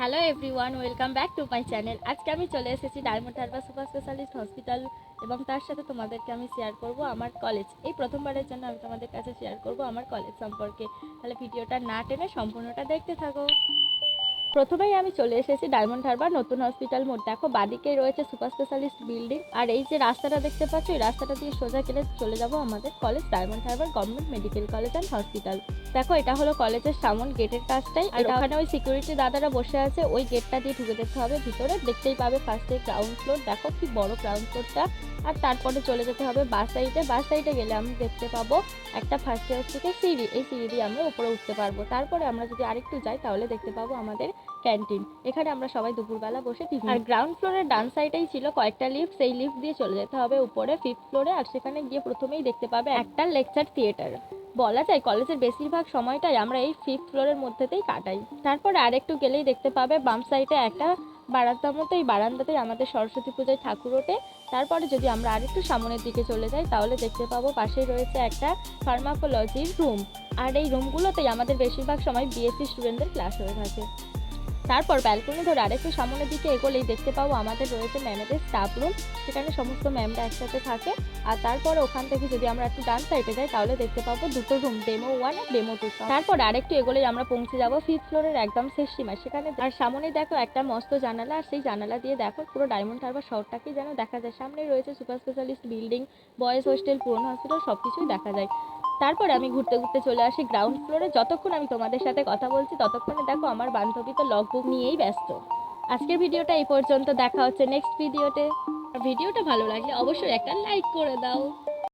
Hello everyone welcome back to my channel আজকে আমি চলে এসেছি Diamond Harbour super specialist hospital এবং তার সাথে তোমাদেরকে আমি শেয়ার করব আমার কলেজ এই প্রথমবারের জন্য আমি তোমাদের কাছে শেয়ার করব আমার কলেজ সম্পর্কে। তাহলে ভিডিওটা না টেনে সম্পূর্ণটা দেখতে থাকো। প্রথমেই আমি চলে এসেছি ডায়মন্ড হারবার নতুন হসপিটাল মোড়। দেখো বাদিকেই রয়েছে সুপার স্পেশালিস্ট বিল্ডিং। আর এই যে রাস্তাটা দেখতে পাচ্ছ এই রাস্তাটা দিয়ে সোজা গেলে চলে যাব আমাদের college Diamond Harbour government medical college and hospital. দেখো এটা হলো কলেজের সামন গেটের কাজটাই। আর ওখানে ওই সিকিউরিটি দাদারা বসে আছে ওই গেটটা দিয়ে ঢুকে যেতে হবে ভিতরে। দেখতেই পাবে ফার্স্টে গ্রাউন্ড ফ্লোর দেখো কি বড় গ্রাউন্ড ফ্লোরটা আর তারপরে চলে যেতে হবে বাস সাইডে। বাস সাইডে গেলে আমি দেখতে পাবো একটা ফার্স্ট ইয়ার থেকে সিঁড়ি। এই সিঁড়ি দিয়ে আমরা উপরে উঠতে পারব। তারপরে আমরা যদি আরেকটু যাই তাহলে দেখতে পাবো আমাদের ক্যান্টিন। এখানে আমরা সবাই দুপুরবেলা বসে টিফিন আর গ্রাউন্ড ফ্লোরের ডান সাইডেই ছিল কয়েকটা লিফট সেই লিফট দিয়ে চলে যেতে হবে উপরে ফিফথ ফ্লোরে আর সেখানে গিয়ে প্রথমেই দেখতে পাবে একটা লেকচার থিয়েটার বলা যায় কলেজের বেশিরভাগ সময়টাই আমরা এই ফিফথ ফ্লোরের মধ্যেতেই কাটাই। তারপরে আরেকটু গেলেই দেখতে পাবে বাম সাইডে একটা বারান্দার মতো এই বারান্দাতেই আমাদের সরস্বতী পূজায় ঠাকুর ওঠে। তারপরে যদি আমরা আরেকটু সামনের দিকে চলে যাই তাহলে দেখতে পাবো পাশেই রয়েছে একটা ফার্মাকোলজির রুম আর এই রুমগুলোতেই আমাদের বেশিরভাগ সময় বিএসসি স্টুডেন্টদের ক্লাস হয়ে থাকে। তারপর ব্যালকনি ধরে আরেকটু সামনের দিকে এগোলেই দেখতে পাবো আমাদের রয়েছে ম্যামেদের স্টাফ রুম সেখানে সমস্ত ম্যামরা একসাথে থাকে। আর তারপরে ওখান থেকে যদি আমরা একটু ডান সাইডে যাই, তাহলে দেখতে পাবো দুটো রুম ডেমো ওয়ান আর ডেমো টু তারপর আরেকটু এগোলেই আমরা পৌঁছে যাব ফিফথ ফ্লোরের একদম শেষ সীমায়। সেখানে আর সামনে দেখো একটা মস্ত জানালা, আর সেই জানালা দিয়ে দেখো পুরো ডায়মন্ড হারবার শহরটাকেই যেন দেখা যায়। সামনে রয়েছে super specialist building boys hostel পুরনো হসপিটাল সব কিছুই দেখা যায়। তারপরে আমি ঘুরতে ঘুরতে চলে আসি গ্রাউন্ড ফ্লোরে যতক্ষণ আমি তোমাদের সাথে কথা বলছি, ততক্ষণে দেখো আমার বান্ধবী তো লগবুক নিয়েই ব্যস্ত। আজকের ভিডিওটা এই পর্যন্ত। দেখা হচ্ছে নেক্সট ভিডিওতে ভিডিওটা ভালো লাগলে অবশ্যই একটা লাইক করে দাও।